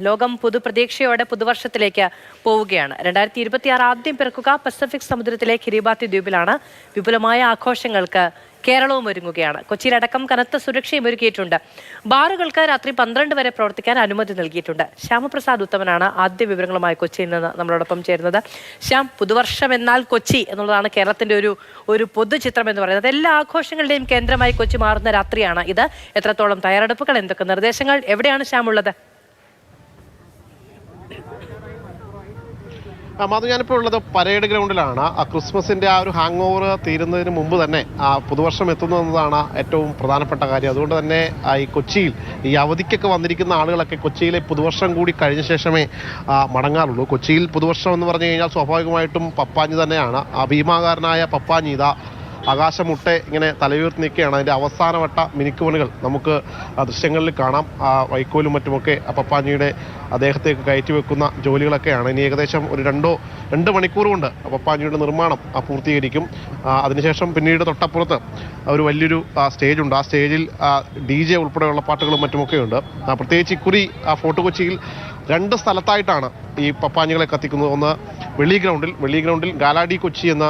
ലോകം പുതുപ്രതീക്ഷയോടെ പുതുവർഷത്തിലേക്ക് പോവുകയാണ്. രണ്ടായിരത്തി ഇരുപത്തിയാറ് ആദ്യം പിറക്കുക പസഫിക് സമുദ്രത്തിലെ കിരിബാത്തി ദ്വീപിലാണ്. വിപുലമായ ആഘോഷങ്ങൾക്ക് കേരളവും ഒരുങ്ങുകയാണ്. കൊച്ചിയിലടക്കം കനത്ത സുരക്ഷയും ഒരുക്കിയിട്ടുണ്ട്. ബാറുകൾക്ക് രാത്രി പന്ത്രണ്ട് വരെ പ്രവർത്തിക്കാൻ അനുമതി നൽകിയിട്ടുണ്ട്. ശ്യാമപ്രസാദ് ഉത്തമനാണ് ആദ്യ വിവരങ്ങളുമായി കൊച്ചിയിൽ നിന്ന് നമ്മളോടൊപ്പം ചേരുന്നത്. ശ്യാം പുതുവർഷം എന്നാൽ കൊച്ചി എന്നുള്ളതാണ് കേരളത്തിന്റെ ഒരു ഒരു പൊതുചിത്രം എന്ന് പറയുന്നത്. എല്ലാ ആഘോഷങ്ങളുടെയും കേന്ദ്രമായി കൊച്ചി മാറുന്ന രാത്രിയാണ് ഇത്. എത്രത്തോളം തയ്യാറെടുപ്പുകൾ എന്തൊക്കെ നിർദ്ദേശങ്ങൾ എവിടെയാണ് ശ്യാം ഉള്ളത്? ആ, ഞാനിപ്പോൾ ഉള്ളത് പരേഡ് ഗ്രൗണ്ടിലാണ് ആ ക്രിസ്മസിന്റെ ആ ഒരു ഹാങ് ഓവർ തീരുന്നതിന് മുമ്പ് തന്നെ ആ പുതുവർഷം എത്തുന്നു എന്നതാണ് ഏറ്റവും പ്രധാനപ്പെട്ട കാര്യം. അതുകൊണ്ട് തന്നെ ഈ കൊച്ചിയിൽ ഈ അവധിക്കൊക്കെ വന്നിരിക്കുന്ന ആളുകളൊക്കെ കൊച്ചിയിലെ പുതുവർഷം കൂടി കഴിഞ്ഞ ശേഷമേ മടങ്ങാറുള്ളൂ. കൊച്ചിയിൽ പുതുവർഷം എന്ന് പറഞ്ഞു കഴിഞ്ഞാൽ സ്വാഭാവികമായിട്ടും പപ്പാഞ്ഞി തന്നെയാണ്. ആ ഭീമാകാരനായ പപ്പാഞ്ഞി ഇതാ ആകാശമുട്ടെ ഇങ്ങനെ തലയുയർത്തി നിൽക്കുകയാണ്. അതിന്റെ അവസാനവട്ട മിനുക്കുമണികൾ നമുക്ക് ദൃശ്യങ്ങളിൽ കാണാം. ആ വൈക്കോലും മറ്റുമൊക്കെ അപ്പപ്പാഞ്ഞിയുടെ പപ്പാഞ്ഞിയുടെ അദ്ദേഹത്തേക്ക് കയറ്റി വെക്കുന്ന ജോലികളൊക്കെയാണ്. ഇനി ഏകദേശം ഒരു രണ്ടോ രണ്ട് മണിക്കൂർ കൊണ്ട് അപ്പപ്പാഞ്ഞിയുടെ പപ്പാഞ്ഞിയുടെ നിർമ്മാണം പൂർത്തീകരിക്കും. അതിനുശേഷം പിന്നീട് തൊട്ടപ്പുറത്ത് ഒരു വലിയൊരു സ്റ്റേജ് ഉണ്ട് ആ സ്റ്റേജിൽ ഡി ജെ ഉൾപ്പെടെയുള്ള പാട്ടുകളും മറ്റുമൊക്കെ ഉണ്ട് പ്രത്യേകിച്ച് ഇക്കുറി ഫോർട്ട് കൊച്ചിയിൽ രണ്ട് സ്ഥലത്തായിട്ടാണ് ഈ പപ്പാഞ്ഞികളെ കത്തിക്കുന്നത്. ഒന്ന് വെള്ളി ഗ്രൗണ്ടിൽ വെള്ളി ഗ്രൗണ്ടിൽ ഗാലാഡി കൊച്ചി എന്ന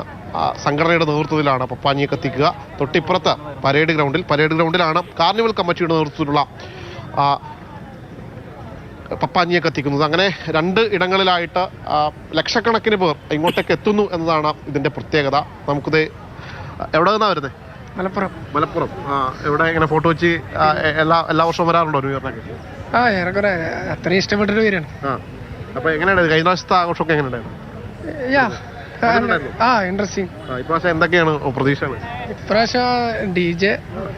സംഘടനയുടെ നേതൃത്വത്തിലാണ് പപ്പാഞ്ഞിയെ കത്തിക്കുക തൊട്ടിപ്പുറത്ത് പരേഡ് ഗ്രൗണ്ടിൽ പരേഡ് ഗ്രൗണ്ടിലാണ് കാർണിവൽ കമ്മിറ്റിയുടെ നേതൃത്വത്തിലുള്ള പപ്പാഞ്ഞിയെ കത്തിക്കുന്നത് അങ്ങനെ രണ്ട് ഇടങ്ങളിലായിട്ട് ലക്ഷക്കണക്കിന് പേർ ഇങ്ങോട്ടേക്ക് എത്തുന്നു എന്നതാണ് ഇതിന്റെ പ്രത്യേകത. നമുക്കിത് എവിടെ നിന്നാണ് വരുന്നത് മലപ്പുറം. മലപ്പുറം. ആ, ഇവിടെ ഇങ്ങനെ ഫോട്ടോ വെച്ച് എല്ലാ എല്ലാ വർഷവും വരാറുണ്ടോ ന്യൂ ഇയറിനൊക്കെ? ആ ഏറെക്കുറെ അത്രയും ഇഷ്ടപ്പെട്ടൊരു പേരാണ്. ആ. അപ്പൊ എങ്ങനെയാണ് കഴിഞ്ഞ പ്രാവശ്യത്തെ ആഘോഷമൊക്കെ എങ്ങനെയുണ്ടായിരുന്നു? ആ ഇൻട്രസ്റ്റിംഗ് ഇപ്രാവശ്യം എന്തൊക്കെയാണ് പ്രതീക്ഷകൾ ഇപ്രാവശ്യം ഡി ജെ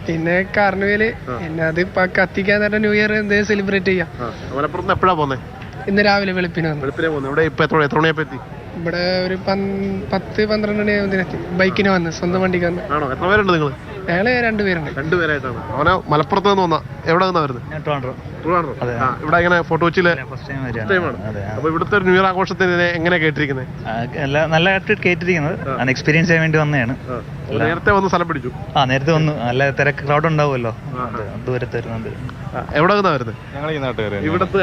പിന്നെ കാർണിവൽ പിന്നെ അത് ഇപ്പൊ കത്തിക്കാൻ തന്നെ ന്യൂ ഇയർ എന്ത് സെലിബ്രേറ്റ് ചെയ്യാം. മലപ്പുറത്ത് നിന്ന് എപ്പോഴാണ് ഇന്ന് രാവിലെ വെളുപ്പിന് വെളുപ്പിനെ പോകുന്നത് ഇവിടെ ഇപ്പൊ എത്ര എത്ര മണിയപ്പോ എത്തി? ഇവിടെ ഒരു പത്ത് പന്ത്രണ്ട് മണി ആകുമ്പോഴത്തേനെത്തി ബൈക്കിന് വന്ന് സ്വന്തം വണ്ടിക്ക് വന്ന്. ആണോ? എത്ര പേരുണ്ട് നിങ്ങൾ ഞങ്ങൾ രണ്ടുപേരുണ്ട്. രണ്ടുപേരായിട്ടാണ്. അവനെ മലപ്പുറത്ത് നിന്ന് വന്ന. എവിടെ നിന്നാ വരുന്നത്? ട്രിവാൻഡ്രം? ആ, ഇവിടെ ഇങ്ങനെ ഫോട്ടോ ടൈമാണ് അപ്പൊ ഇവിടുത്തെ ഒരു ന്യൂ ഇയർ ആഘോഷത്തിന് എങ്ങനെ കേട്ടിരിക്കുന്നത്? നല്ലതായിട്ട് കേട്ടിരിക്കുന്നത്. അത് എക്സ്പീരിയൻസ് ചെയ്യാൻ വേണ്ടി വന്നതാണ്. നേരത്തെ വന്ന് സ്ഥലം പിടിച്ചു. ആ നേരത്തെ വന്നു. നല്ല തിരക്ക് ക്രൗഡ് ഉണ്ടാവുമല്ലോ. ദൂരത്ത് വരുന്നുണ്ട് എവിടെ നിന്നാ വരുന്നത്? ഇവിടുത്തെ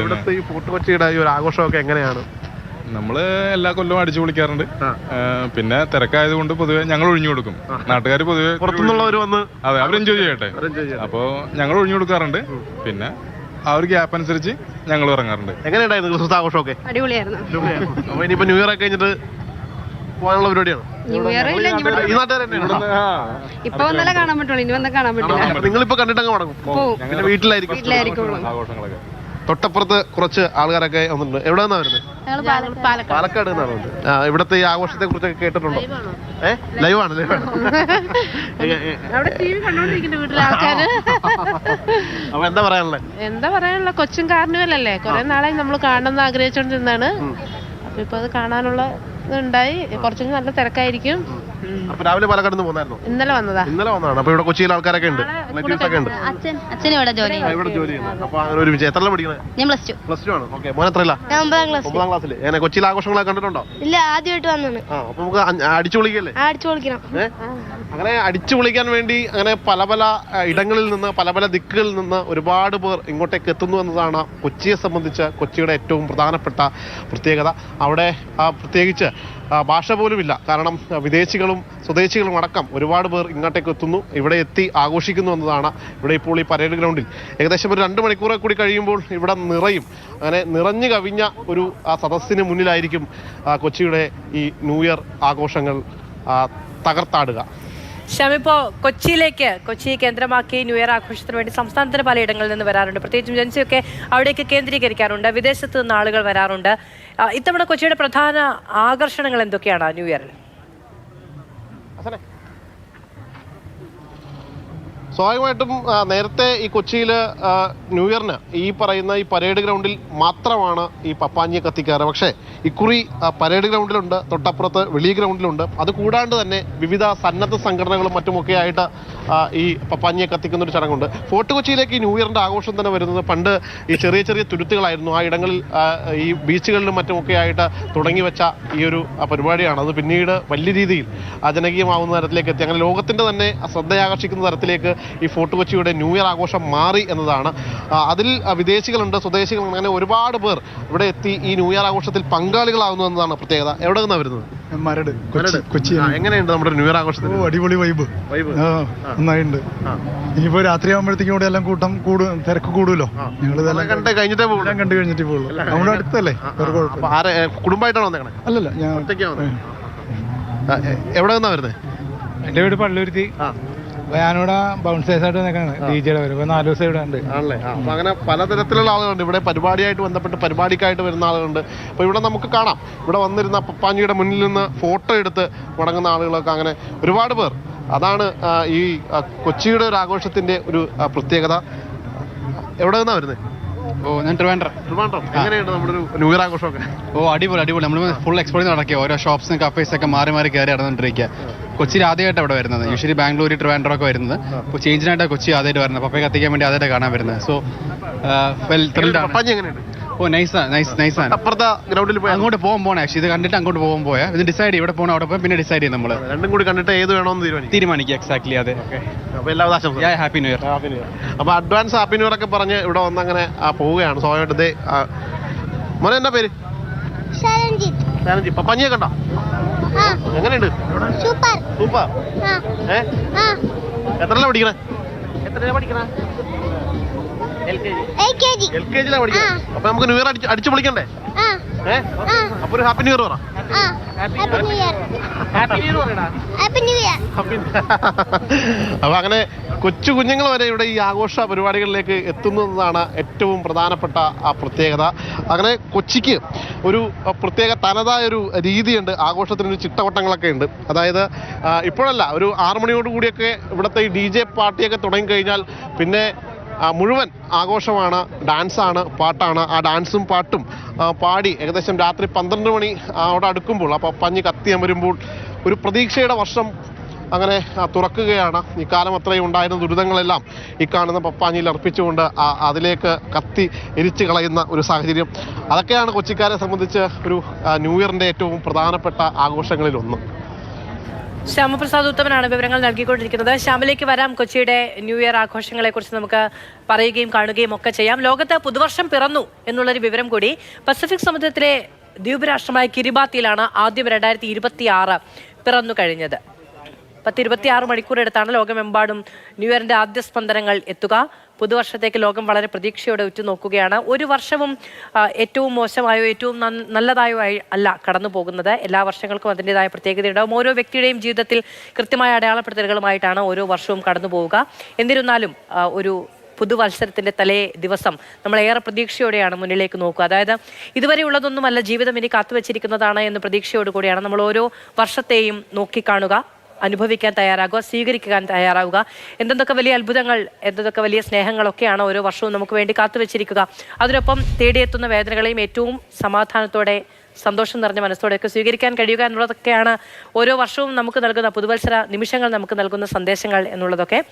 ഇവിടുത്തെ ഈ ഫോട്ടോ കൊച്ചിയുടെ ഈ ഒരു ആഘോഷമൊക്കെ എങ്ങനെയാണ്? നമ്മൾ എല്ലാ കൊല്ലവും അടിച്ചു പൊളിക്കാറുണ്ട്. പിന്നെ തിരക്കായതുകൊണ്ട് പൊതുവെ ഞങ്ങൾ ഒഴിഞ്ഞു കൊടുക്കും. നാട്ടുകാർ പൊതുവെ പുറത്തുനിന്നുള്ളവർ വന്ന് അതെ അവർ എൻജോയ് ചെയ്യട്ടെ. enjoy അപ്പോ ഞങ്ങൾ ഒഴിഞ്ഞു കൊടുക്കാറുണ്ട്. പിന്നെ ആ ഒരു ഗ്യാപ്പ് അനുസരിച്ച് ഞങ്ങൾ ഇറങ്ങാറുണ്ട്. എങ്ങനെയുണ്ടായിരുന്നു ക്രിസ്മസ് ആഘോഷമൊക്കെ അടിപൊളിയായിരുന്നു. ഇനിയിപ്പോ ന്യൂ ഇയർ ഒക്കെ കഴിഞ്ഞിട്ട് പോകാനുള്ള പരിപാടിയാണ്? ഇപ്പൊ വന്നാലേ കാണാൻ പറ്റുള്ളൂ ഇനി വന്നാൽ കാണാൻ പറ്റില്ല. നിങ്ങളിപ്പോ കണ്ടിട്ടങ്ങ് മടങ്ങും. വീട്ടിലായിരിക്കും. തൊട്ടപ്പുറത്ത് കുറച്ച് ആൾക്കാരൊക്കെ വന്നിട്ടുണ്ട്. എവിടെ നിന്നാ വരുന്നത്? പാലക്കാട്. ഇവിടത്തെ നിന്നാണ്. ആ, ഇവിടുത്തെ ഈ ആഘോഷത്തെ കുറിച്ചൊക്കെ കേട്ടിട്ടുണ്ടോ? ഏ? ലൈവ് ആണ് ലൈവ് ആണ്. എ- എ- അവിടെ ടി വി വീട്ടിലെ ആൾക്കാര്. അപ്പൊ എന്താ പറയാനുള്ളത് എന്താ പറയാനുള്ള? കൊച്ചും കാർണിവലല്ലേ? കുറെ നാളായി നമ്മൾ കാണണമെന്ന് ആഗ്രഹിച്ചോണ്ടിരുന്നാണ് അപ്പൊ ഇപ്പൊ അത് കാണാനുള്ള ഇതുണ്ടായി. കുറച്ചും നല്ല തിരക്കായിരിക്കും. അപ്പൊ രാവിലെ പാലക്കാട് നിന്ന് പോന്നായിരുന്നു? ഇന്നലെ വന്നതാ. ഇന്നലെ വന്നതാണ്? അപ്പൊ ഇവിടെ കൊച്ചിയിൽ ആൾക്കാരൊക്കെ ഉണ്ട്. റിലേറ്റീവ്സ് ഒക്കെ ഉണ്ട്? അച്ഛൻ അച്ഛൻ ഇവിടെ ജോലി ആ, ഇവിടെ ജോലി ചെയ്യുന്നത് അപ്പൊ അങ്ങനെ ഒരു വിജയം എത്ര പഠിക്കണേ? ഞാൻ പ്ലസ് ടു. പ്ലസ് ടു ആണ്. ഓക്കെ. മോൻ എത്രയില്ല ഞാൻ ഒമ്പതാം ക്ലാസ് ഒമ്പതാം ക്ലാസ്സിൽ എങ്ങനെ കൊച്ചിയിൽ ആഘോഷങ്ങളൊക്കെ കണ്ടിട്ടുണ്ടോ? ഇല്ല ആദ്യമായിട്ട് വന്നാണ് ആ അപ്പൊ നമുക്ക് അഞ്ച്- അടിച്ചു വിളിക്കല്ലേ അടിച്ചു പൊളിക്കണം. ഏ? അങ്ങനെ അടിച്ചു വിളിക്കാൻ വേണ്ടി അങ്ങനെ പല പല ആ, ഇടങ്ങളിൽ നിന്ന് പല പല ദിക്കുകളിൽ നിന്ന് ഒരുപാട് പേർ ഇങ്ങോട്ടേക്ക് എത്തുന്നു എന്നതാണ് കൊച്ചിയെ സംബന്ധിച്ച് കൊച്ചിയുടെ ഏറ്റവും പ്രധാനപ്പെട്ട പ്രത്യേകത. അവിടെ ആ, പ്രത്യേകിച്ച് ആ, ഭാഷ പോലുമില്ല. കാരണം വിദേശികളും സ്വദേശികളും അടക്കം ഒരുപാട് പേർ ഇങ്ങോട്ടേക്ക് എത്തുന്നു. ഇവിടെ എത്തി ആഘോഷിക്കുന്നു എന്നതാണ് ഇവിടെ ഇപ്പോൾ ഈ പരേഡ് ഗ്രൗണ്ടിൽ ഏകദേശം ഒരു രണ്ട് മണിക്കൂറെ കൂടി കഴിയുമ്പോൾ ഇവിടെ നിറയും. അങ്ങനെ നിറഞ്ഞു കവിഞ്ഞ ഒരു ആ സദസ്സിന് മുന്നിലായിരിക്കും കൊച്ചിയുടെ ഈ ന്യൂ ഇയർ ആഘോഷങ്ങൾ തകർത്താടുക. ശ്യാം കൊച്ചിയിലേക്ക് കൊച്ചി കേന്ദ്രമാക്കി ന്യൂ ഇയർ ആഘോഷത്തിന് വേണ്ടി സംസ്ഥാനത്തിന് പലയിടങ്ങളിൽ നിന്ന് വരാറുണ്ട്. പ്രത്യേകിച്ചും ജൻസിയൊക്കെ അവിടേക്ക് കേന്ദ്രീകരിക്കാറുണ്ട്. വിദേശത്ത് നിന്ന് ആളുകൾ വരാറുണ്ട്. ഇത്തവണ കൊച്ചിയുടെ പ്രധാന ആകർഷണങ്ങൾ എന്തൊക്കെയാണ് ന്യൂ ഇയറിൽ സ്വാഭാവികമായിട്ടും നേരത്തെ ഈ കൊച്ചിയിൽ ന്യൂ ഇയറിന് ഈ പറയുന്ന ഈ പരേഡ് ഗ്രൗണ്ടിൽ മാത്രമാണ് ഈ പപ്പാഞ്ഞിയെ കത്തിക്കാറ്. പക്ഷേ ഇക്കുറി പരേഡ് ഗ്രൗണ്ടിലുണ്ട് തൊട്ടപ്പുറത്ത് വെളി ഗ്രൗണ്ടിലുണ്ട്. അത് കൂടാണ്ട് തന്നെ വിവിധ സന്നദ്ധ സംഘടനകളും മറ്റുമൊക്കെ ആയിട്ട് ഈ പപ്പാഞ്ഞിയെ കത്തിക്കുന്ന ഒരു ചടങ്ങുണ്ട്. ഫോർട്ട് കൊച്ചിയിലേക്ക് ഈ ന്യൂ ഇയറിന്റെ ആഘോഷം തന്നെ വരുന്നത് പണ്ട് ഈ ചെറിയ ചെറിയ തുരുത്തുകളായിരുന്നു. ആ ഇടങ്ങളിൽ ഈ ബീച്ചുകളിലും മറ്റുമൊക്കെ ആയിട്ട് തുടങ്ങി വെച്ച ഈ ഒരു പരിപാടിയാണ്. അത് പിന്നീട് വലിയ രീതിയിൽ ജനകീയമാവുന്ന തരത്തിലേക്ക് എത്തി. അങ്ങനെ ലോകത്തിന്റെ തന്നെ ശ്രദ്ധയാകർഷിക്കുന്ന തരത്തിലേക്ക് ഈ ഫോർട്ട് കൊച്ചിയുടെ ന്യൂ ഇയർ ആഘോഷം മാറി എന്നതാണ്. അതിൽ വിദേശികളുണ്ട് സ്വദേശികളുണ്ട് അങ്ങനെ ഒരുപാട് പേർ ഇവിടെ എത്തി ഈ ന്യൂ ഇയർ ആഘോഷത്തിൽ പങ്കാളികളാകുന്നു എന്നതാണ് പ്രത്യേകത. എവിടെ നിന്നാണ് വരുന്നത്? മരട് കൊച്ചി എങ്ങനെയുണ്ട് നമ്മുടെ ന്യൂ ഇയർ ആഘോഷത്തിൽ ഓ അടിപൊളി വൈബ് വൈബ് ആ നന്നായിട്ടുണ്ട് ഇനിയിപ്പോ രാത്രി ആകുമ്പോഴത്തേക്കും ഇവിടെ എല്ലാം കൂട്ടം കൂടും തിരക്ക് കൂടുമല്ലോ. ഞങ്ങൾ ഇതെല്ലാം കണ്ട് കഴിഞ്ഞിട്ടേ പോകുള്ളൂ കണ്ടു കഴിഞ്ഞിട്ട് പോകുള്ളൂ നമ്മുടെ അടുത്തല്ലേ? കുടുംബമായിട്ടാണോ വന്നേക്കണേ? അല്ലല്ല ഞാൻ എവിടെ നിന്നാ വരുന്നത് എന്റെ വീട് പള്ളുരുത്തി. ആ ഞാനിവിടെ ബൗൺസേഴ്സ് ആയിട്ട് നിൽക്കാണ് ഡി ജിയുടെ വരും ഇപ്പൊ നാല് ദിവസം ഇവിടെ ഉണ്ട്. ആണല്ലേ? ആ, അപ്പൊ അങ്ങനെ പലതരത്തിലുള്ള ആളുകളുണ്ട്. ഇവിടെ പരിപാടിയായിട്ട് ബന്ധപ്പെട്ട് പരിപാടിക്കായിട്ട് വരുന്ന ആളുകളുണ്ട്. അപ്പൊ ഇവിടെ നമുക്ക് കാണാം. ഇവിടെ വന്നിരുന്ന പപ്പാഞ്ചിയുടെ മുന്നിൽ നിന്ന് ഫോട്ടോ എടുത്ത് മടങ്ങുന്ന ആളുകളൊക്കെ അങ്ങനെ ഒരുപാട് പേർ. അതാണ് ആ, ഈ ആ, കൊച്ചിയുടെ ഒരു ആഘോഷത്തിന്റെ ഒരു ആ, പ്രത്യേകത. എവിടെ നിന്നാ വരുന്നത് ഓ ഞാൻ ട്രിവാൻഡ്രം. ട്രിവാൻഡ്രം. എങ്ങനെയുണ്ട് നമ്മുടെ ഒരു ന്യൂ ഇയർ ആഘോഷമൊക്കെ? ഓ അടിപൊളി അടിപൊളി. നമ്മൾ ഫുൾ എക്സ്പ്ലോർ നടക്കുക ഓരോ ഷോപ്സും കഫേസ് ഒക്കെ മാറി മാറി കയറി നടന്നുകൊണ്ടിരിക്കുക കൊച്ചിയിൽ ആദ്യമായിട്ട് അവിടെ വരുന്നത്. യൂഷ്വലി ബാംഗ്ലൂർ ട്രിവാൻഡ്രം ഒക്കെ വരുന്നത് അപ്പോൾ ചേഞ്ചിനായിട്ട് കൊച്ചി ആദ്യമായിട്ട് വരുന്നത്. പപ്പയെ കത്തിക്കാൻ വേണ്ടി ആദ്യമായിട്ട് കാണാൻ വരുന്നത്. So well oh nice nice nice ആണ്. അപ്പുറത്തെ ഗ്രൗണ്ടിൽ പോയി? അങ്ങോട്ട് പോകാൻ പോകണം ആക്ച്വലി ഇത് കണ്ടിട്ട് അങ്ങോട്ട് പോകാൻ പോയാൽ ഇത് ഡിസൈഡ് ചെയ്യും. ഇവിടെ പോകണം അവിടെ പോയി. പിന്നെ ഡിസൈഡ് ചെയ്യും നമ്മൾ രണ്ടും കൂടി കണ്ടിട്ട് ഏത് വേണമെന്ന് തീരുമാനിക്കും. തീരുമാനിക്കുക എക്സാക്ട്ലി അതെ. Happy new year happy new year അപ്പൊ അഡ്വാൻസ് ഹാപ്പി ന്യൂ ഇയർ ഒക്കെ പറഞ്ഞ് ഇവിടെ വന്ന് അങ്ങനെ ആ, പോവുകയാണ്. സ്വാഭാവികമായിട്ട് ദേ, മോനെ എന്നാ പേര്? ശരൺജിത്ത്. പപ്പാഞ്ഞിയെ കണ്ടോ? എങ്ങനെയുണ്ട്? സൂപ്പർ. സൂപ്പർ. ഏ? എത്ര പഠിക്കണേ? എത്രയാ പഠിക്കണേ? എൽ കെ ജിയിലാണ് പഠിക്കണേ. അപ്പൊ നമുക്ക് ന്യൂ ഇയർ അടിച്ച് അടിച്ചു പൊളിക്കണ്ടേ? ആ. അപ്പൊ ഒരു ഹാപ്പി ന്യൂ ഇയർ പറ. അപ്പൊ അങ്ങനെ കൊച്ചു കുഞ്ഞുങ്ങൾ വരെ ഇവിടെ ഈ ആഘോഷ പരിപാടികളിലേക്ക് എത്തുന്നതാണ് ഏറ്റവും പ്രധാനപ്പെട്ട ആ പ്രത്യേകത. അങ്ങനെ കൊച്ചിക്ക് ഒരു പ്രത്യേക തനതായ ഒരു രീതിയുണ്ട്. ആഘോഷത്തിനൊരു ചിട്ടവട്ടങ്ങളൊക്കെ ഉണ്ട്. അതായത് ഇപ്പോഴല്ല ഒരു ആറു മണിയോട് കൂടിയൊക്കെ ഇവിടുത്തെ ഈ ഡി ജെ പാർട്ടിയൊക്കെ തുടങ്ങിക്കഴിഞ്ഞാൽ പിന്നെ മുഴുവൻ ആഘോഷമാണ് ഡാൻസാണ് പാട്ടാണ്. ആ ഡാൻസും പാട്ടും പാടി ഏകദേശം രാത്രി പന്ത്രണ്ട് മണി അവിടെ അടുക്കുമ്പോൾ അപ്പോൾ പഞ്ഞ് കത്തി വരുമ്പോൾ ഒരു പ്രതീക്ഷയുടെ വർഷം അങ്ങനെ തുറക്കുകയാണ്. ഈ കാലം അത്രയും ഉണ്ടായിരുന്ന ദുരിതങ്ങളെല്ലാം ഈ കാണുന്ന പപ്പാഞ്ഞിയിൽ അർപ്പിച്ചുകൊണ്ട് അതിലേക്ക് കത്തി എരിച്ചു കളയുന്ന ഒരു സാഹചര്യം. അതൊക്കെയാണ് കൊച്ചിക്കാരെ സംബന്ധിച്ച് ഒരു ന്യൂ ഇയറിന്റെ ഏറ്റവും പ്രധാനപ്പെട്ട ആഘോഷങ്ങളിൽ ഒന്ന് ശ്യാമപ്രസാദ് ഉത്തമനാണ് വിവരങ്ങൾ നൽകിക്കൊണ്ടിരിക്കുന്നത്. ശ്യാമിലേക്ക് വരാം. കൊച്ചിയുടെ ന്യൂ ഇയർ ആഘോഷങ്ങളെ കുറിച്ച് നമുക്ക് പറയുകയും കാണുകയും ഒക്കെ ചെയ്യാം. ലോകത്ത് പുതുവർഷം പിറന്നു എന്നുള്ളൊരു വിവരം കൂടി പസഫിക് സമുദ്രത്തിലെ ദ്വീപ് രാഷ്ട്രമായ കിരിബാത്തിയിലാണ് ആദ്യം രണ്ടായിരത്തി ഇരുപത്തി ആറ് പിറന്നു കഴിഞ്ഞത്. പത്ത് ഇരുപത്തിയാറ് മണിക്കൂറെടുത്താണ് ലോകമെമ്പാടും ന്യൂ ഇയറിന്റെ ആദ്യ സ്പന്ദനങ്ങൾ എത്തുക. പുതുവർഷത്തേക്ക് ലോകം വളരെ പ്രതീക്ഷയോടെ ഉറ്റുനോക്കുകയാണ്. ഒരു വർഷവും ഏറ്റവും മോശമായോ ഏറ്റവും നല്ലതായോ അല്ല കടന്നു പോകുന്നത് എല്ലാ വർഷങ്ങൾക്കും അതിന്റെതായ പ്രത്യേകതയുണ്ടാവും. ഓരോ വ്യക്തിയുടെയും ജീവിതത്തിൽ കൃത്യമായ അടയാളപ്പെടുത്തലുകളുമായിട്ടാണ് ഓരോ വർഷവും കടന്നു പോവുക എന്നിരുന്നാലും ഒരു പുതുവത്സരത്തിന്റെ തലേ ദിവസം നമ്മൾ ഏറെ പ്രതീക്ഷയോടെയാണ് മുന്നിലേക്ക് നോക്കുക. അതായത് ഇതുവരെ ഉള്ളതൊന്നുമല്ല ജീവിതം ഇനി കാത്തുവച്ചിരിക്കുന്നതാണ് എന്ന് പ്രതീക്ഷയോടുകൂടിയാണ് നമ്മൾ ഓരോ വർഷത്തെയും നോക്കിക്കാണുക. അനുഭവിക്കാൻ തയ്യാറാകുക സ്വീകരിക്കാൻ തയ്യാറാവുക എന്തെന്തൊക്കെ വലിയ അത്ഭുതങ്ങൾ എന്തെന്തൊക്കെ വലിയ സ്നേഹങ്ങളൊക്കെയാണ് ഓരോ വർഷവും നമുക്ക് വേണ്ടി കാത്തുവച്ചിരിക്കുക. അതിനൊപ്പം തേടിയെത്തുന്ന വേദനകളെയും ഏറ്റവും സമാധാനത്തോടെ സന്തോഷം നിറഞ്ഞ മനസ്സോടെയൊക്കെ സ്വീകരിക്കാൻ കഴിയുക എന്നുള്ളതൊക്കെയാണ് ഓരോ വർഷവും നമുക്ക് നൽകുന്ന പുതുവത്സര നിമിഷങ്ങൾ നമുക്ക് നൽകുന്ന സന്ദേശങ്ങൾ എന്നുള്ളതൊക്കെ.